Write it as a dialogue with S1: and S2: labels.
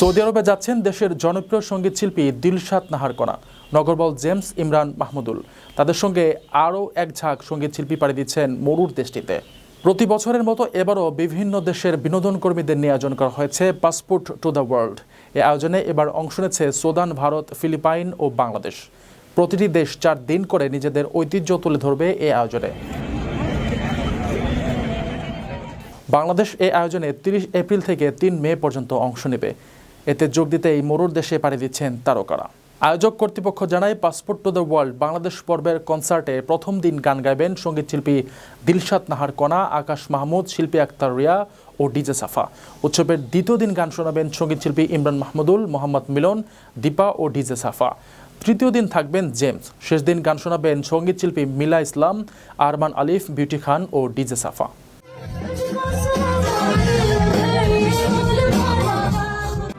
S1: Saudi আরবে যাচ্ছেন দেশের জনপ্রিয় সংগীত শিল্পী দিলশাদ নাহারকোনা, নগরবল জেমস ইমরান মাহমুদুল। তাদের সঙ্গে আরও এক ঝাঁক সংগীত শিল্পী পাড়ি দিচ্ছেন মরুর দেশটিতে। প্রতি বছরের মতো এবারও বিভিন্ন দেশের বিনোদন কর্মীদের নিয়ে আয়োজন করা হয়েছে পাসপোর্ট টু দ্য ওয়ার্ল্ড। এ আয়োজনে এবার অংশ নিচ্ছে সুদান, ভারত, ফিলিপাইন ও বাংলাদেশ। প্রতিটি দেশ চার দিন করে নিজেদের ঐতিহ্য তুলে ধরবে এই আয়োজনে। বাংলাদেশ এ আয়োজনে তিরিশ এপ্রিল থেকে তিন মে পর্যন্ত অংশ নেবে। এতে যোগ দিতে এই মরুর দেশে পাড়ি দিচ্ছেন তারকারা। আয়োজক কর্তৃপক্ষ জানায়, passport to the world Bangladesh পর্বের কনসার্টে প্রথম দিন গান গাইবেন সংগীত শিল্পী দিলশাদ নাহার কণা, আকাশ মাহমুদ, শিল্পী আক্তার রিয়া ও ডিজে সাফা। উৎসবের দ্বিতীয় দিন গান শোনাবেন সংগীত শিল্পী ইমরান মাহমুদুল, মোহাম্মদ মিলন, দীপা ও ডিজে সাফা। তৃতীয় দিন থাকবেন জেমস। শেষ দিন গান শোনাবেন সংগীত শিল্পী মিলা ইসলাম, আরমান আলিফ, বিউটি খান ও ডিজে সাফা।